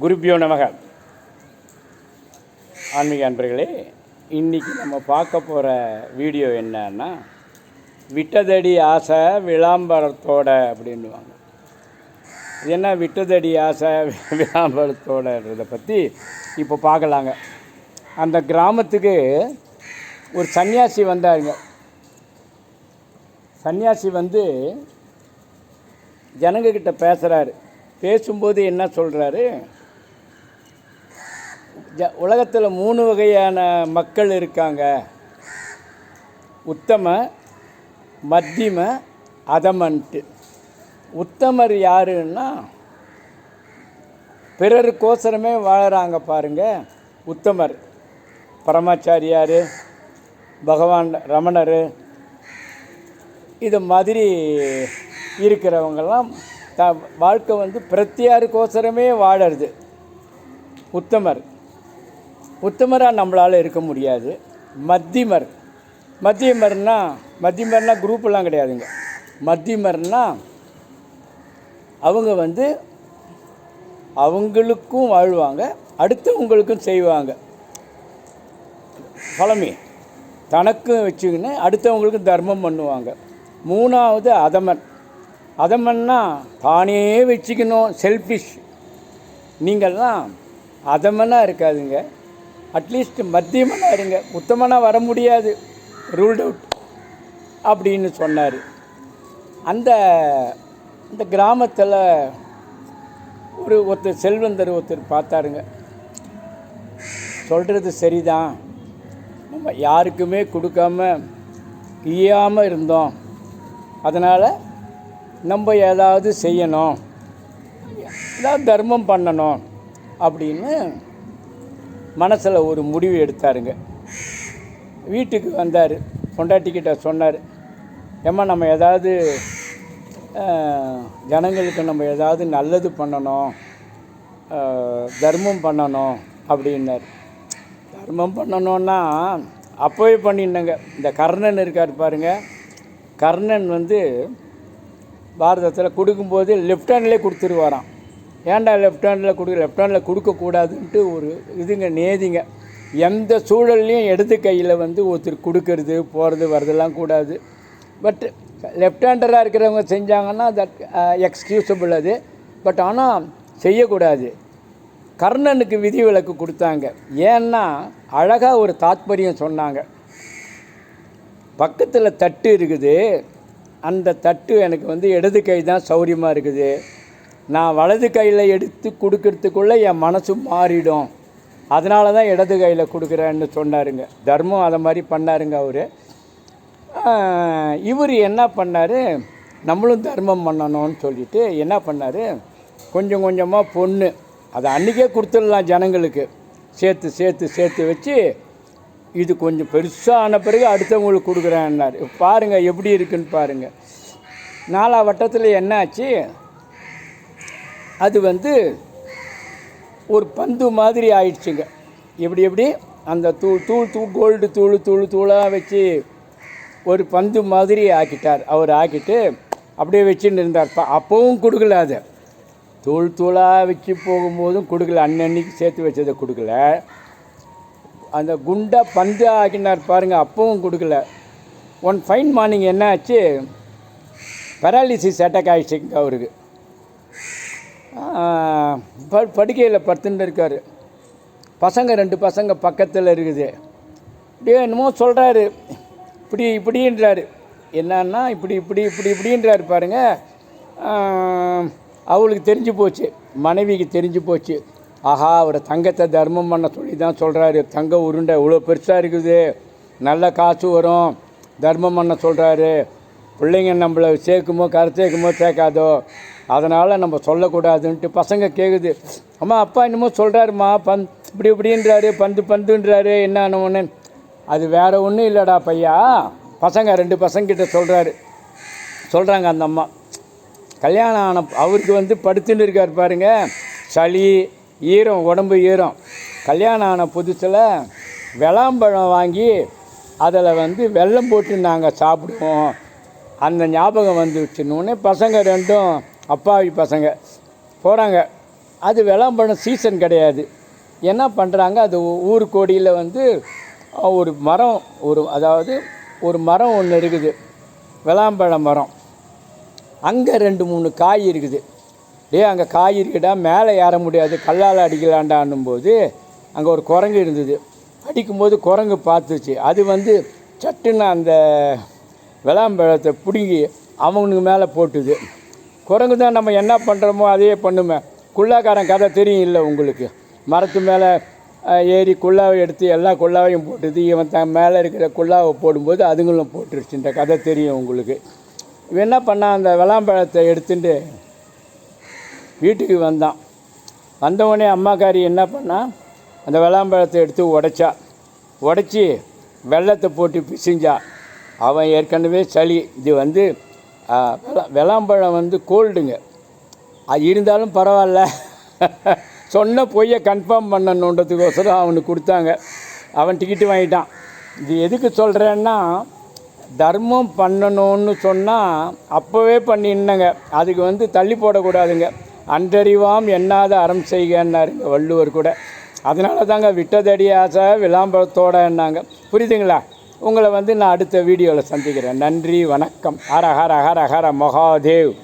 குருப்பியோ நமக. ஆன்மீக அன்பர்களே இன்றைக்கி நம்ம பார்க்க போகிற வீடியோ என்னன்னா விட்டதடி ஆசை விளாம்பரத்தோட அப்படின்னுவாங்க. இது என்ன விட்டதடி ஆசை விளாம்பரத்தோடன்றதை பற்றி இப்போ பார்க்கலாங்க. அந்த கிராமத்துக்கு ஒரு சன்னியாசி வந்தாருங்க. சன்னியாசி வந்து ஜனங்கக்கிட்ட பேசுகிறாரு பேசும்போது என்ன சொல்கிறாரு ஜ உலகத்தில் மூணு வகையான மக்கள் இருக்காங்க. உத்தம மத்தியம அதமன்ட்டு உத்தமர் யாருன்னா பிறருக்கோசரமே வாழறாங்க பாருங்க உத்தமர். பரமாச்சாரியார் பகவான் ரமணர் இது மாதிரி இருக்கிறவங்கெல்லாம் த வாழ்க்கை வந்து பிரத்தியாருக்கோசரமே வாழறது. உத்தமர். உத்தமராக நம்மளால் இருக்க முடியாது. மத்தியமர் மத்தியமர்னா மத்தியமர்னால் குரூப்பெல்லாம் கிடையாதுங்க. மத்தியமர்னா அவங்க வந்து அவங்களுக்கும் வாழ்வாங்க அடுத்தவங்களுக்கும் செய்வாங்க. பழமை. தனக்கும் வச்சுக்கின்னு அடுத்தவங்களுக்கும் தர்மம் பண்ணுவாங்க. மூணாவது அதமன். அதமன்னா தானே வச்சுக்கணும் செல்ஃபிஷ் நீங்கள்லாம் அதமனாக இருக்காதுங்க. அட்லீஸ்ட் மத்தியமனாக இருங்க. உத்தமனாக வர முடியாது. ரூல்ட் அவுட் அப்படின்னு சொன்னார். அந்த இந்த கிராமத்தில் ஒரு ஒருத்தர் செல்வந்தர் ஒருத்தர் பார்த்தாருங்க. சொல்கிறது சரிதான். நம்ம யாருக்குமே கொடுக்காம ஈயாமல் இருந்தோம். அதனால் நம்ம ஏதாவது செய்யணும். ஏதாவது தர்மம் பண்ணணும் அப்படின்னு மனசில் ஒரு முடிவு எடுத்தாருங்க. வீட்டுக்கு வந்தார். பொண்டாட்டிக்கிட்ட சொன்னார். ஏம்மா நம்ம ஏதாவது ஜனங்களுக்கு நம்ம ஏதாவது நல்லது பண்ணணும். தர்மம் பண்ணணும் அப்படின்னார். தர்மம் பண்ணணுன்னா அப்போவே பண்ணியிருந்தேங்க இந்த கர்ணன் இருக்கார் பாருங்க. கர்ணன் வந்து பாரதத்தில் கொடுக்கும்போது லெஃப்ட் ஹேண்ட்லேயே கொடுத்துருவாராம். ஏன்டா லெஃப்ட் ஹேண்டில் கொடுக்க லெஃப்ட் ஹேண்டில் கொடுக்கக்கூடாதுன்ட்டு ஒரு இதுங்க நேதிங்க. எந்த சூழல்லையும் எடுத்து கையில் வந்து ஒருத்தர் கொடுக்கறது போகிறது வரதெல்லாம் கூடாது. பட் லெஃப்ட் ஹேண்டராக இருக்கிறவங்க செஞ்சாங்கன்னா தட் எக்ஸ்கியூசபிள் uh, அது. பட் ஆனால் செய்யக்கூடாது. கர்ணனுக்கு விதி விலக்கு கொடுத்தாங்க. ஏன்னா அழகாக ஒரு தாத்பரியம் சொன்னாங்க. பக்கத்தில் தட்டு இருக்குது. அந்த தட்டு எனக்கு வந்து இடது கை தான் சௌரியமாக இருக்குது. நான் வலது கையில் எடுத்து கொடுக்கறதுக்குள்ளே என் மனசு மாறிடும். அதனால தான் இடது கையில் கொடுக்குறேன்னு சொன்னாருங்க. தர்மம் அதை மாதிரி பண்ணாருங்க அவர். இவர் என்ன பண்ணார்? நம்மளும் தர்மம் பண்ணணும்னு சொல்லிட்டு என்ன பண்ணார்? கொஞ்சம் கொஞ்சமாக பொண்ணு அதை அன்றைக்கே கொடுத்துடலாம் ஜனங்களுக்கு. சேர்த்து சேர்த்து சேர்த்து வச்சு இது கொஞ்சம் பெருசாக ஆன பிறகு அடுத்தவங்களுக்கு கொடுக்குறேன்னார். பாருங்கள் எப்படி இருக்குன்னு பாருங்கள் நாலா வட்டத்தில் என்ன ஆச்சு? அது வந்து ஒரு பந்து மாதிரி ஆயிடுச்சுங்க. எப்படி எப்படி? அந்த தூள் தூள் தூள் கோல்டு தூள் தூள் தூளாக வச்சு ஒரு பந்து மாதிரி ஆக்கிட்டார். அவர் ஆக்கிட்டு அப்படியே வச்சுன்னு இருந்தார். ப- அப்போவும் கொடுக்கல அதை. தூள் தூளாக வச்சு போகும்போதும் கொடுக்கல. அன்னன்னைக்கு சேர்த்து வச்சதை கொடுக்கல. அந்த குண்டா பந்து ஆக்கினார் பாருங்கள் அப்பவும் கொடுக்கல. ஒன் ஃபைன் மார்னிங் என்ன ஆச்சு பெராலிசிஸ் அட்டாக் ஆகிடுச்சுங்க அவருக்கு. ப படுக்கையில் படுத்துட்டு இருக்கார். பசங்க ரெண்டு பசங்க பக்கத்தில் இருக்குது. அப்படியே என்னமோ சொல்கிறாரு இப்படி இப்படின்றாரு. என்னன்னா இப்படி இப்படி இப்படி இப்படின்றாரு பாருங்க. அவளுக்கு தெரிஞ்சு போச்சு. மனைவிக்கு தெரிஞ்சு போச்சு. ஆஹா அவரை தங்கத்தை தர்மம் பண்ண சொல்லி தான் சொல்கிறாரு தங்க உருண்டை இவ்வளோ பெருசாக இருக்குது. நல்ல காசு வரும். தர்மம் பண்ண சொல்கிறாரு பிள்ளைங்க நம்மளை சேர்க்குமோ கரை சேர்க்குமோ சேர்க்காதோ. அதனால் நம்ம சொல்லக்கூடாதுன்ட்டு பசங்க கேட்குது அம்மா அப்பா என்னமோ சொல்கிறாருமா பந்த் இப்படி இப்படின்றாரு பந்து பந்துன்றாரு என்ன ஒன்று அது வேறு ஒன்றும் இல்லைடா பையா. பசங்க ரெண்டு பசங்கிட்ட சொல்கிறாரு சொல்கிறாங்க அந்த அம்மா. கல்யாணம் ஆன அவருக்கு வந்து படுத்துன்னு இருக்கார் பாருங்க. சளி ஈரம் உடம்பு ஈரம். கல்யாணம் ஆன புதுசில் விளாம்பழம் வாங்கி அதில் வந்து வெள்ளம் போட்டு நாங்கள் சாப்பிடுவோம். அந்த ஞாபகம் வந்துச்சுன்னு பசங்க ரெண்டும் அப்பாவி பசங்க. போகிறாங்க அது விளாம்பழம் சீசன் கிடையாது. என்ன பண்ணுறாங்க அது ஊர் கோடியில் வந்து ஒரு மரம் ஒரு அதாவது ஒரு மரம் ஒன்று இருக்குது. விளாம்பழ மரம். அங்கே ரெண்டு மூணு காய் இருக்குது. டே அங்கே காய் இருக்குடா. மேலே ஏற முடியாது. கல்லால் அடிக்கலாண்டான்னும் போது அங்கே ஒரு குரங்கு இருந்தது. அடிக்கும்போது குரங்கு பார்த்துச்சு. அது வந்து சட்டுன்னு அந்த விளாம்பழத்தை பிடுங்கி அவனுக்கு மேலே போட்டுது. குரங்கு தான் நம்ம என்ன பண்ணுறோமோ அதையே பண்ணுமே. குள்ளாக்காரன் கதை தெரியும் இல்லை உங்களுக்கு. மரத்து மேலே ஏறி குள்ளாவை எடுத்து எல்லா குள்ளாவையும் போட்டுது இவன் தன் மேலே இருக்கிற குள்ளாவை போடும்போது அதுங்களும் போட்டுருச்சுன்ற கதை தெரியும் உங்களுக்கு. இவன் என்ன பண்ணான்? அந்த விளாம்பழத்தை எடுத்துட்டு வீட்டுக்கு வந்தான். வந்தவுடனே அம்மாக்காரி என்ன பண்ணா? அந்த விளாம்பழத்தை எடுத்து உடைச்சா. உடச்சி வெள்ளத்தை போட்டு பிசிஞ்சா. அவன் ஏற்கனவே சளி. இது வந்து விளாம்பழம் வந்து கோல்டுங்க. அது இருந்தாலும் பரவாயில்ல. சொன்ன பொய்யை கன்ஃபார்ம் பண்ணணுன்றதுக்கோசரம் அவனுக்கு கொடுத்தாங்க. அவன் டிக்கெட்டு வாங்கிட்டான். இது எதுக்கு சொல்கிறேன்னா தர்மம் பண்ணணும்னு சொன்னால் அப்போவே பண்ணிருந்தங்க அதுக்கு வந்து தள்ளி போடக்கூடாதுங்க. அன்றறிவாம் எண்ணாத அறம் செய்கன்னாருங்க வள்ளுவர் கூட. அதனால தாங்க விட்டதடி ஆசை விளாம்பரத்தோடன்னாங்க புரியுதுங்களா? உங்களை வந்து நான் அடுத்த வீடியோவில் சந்திக்கிறேன். நன்றி வணக்கம். ஹர ஹர ஹர ஹர மகாதேவ்.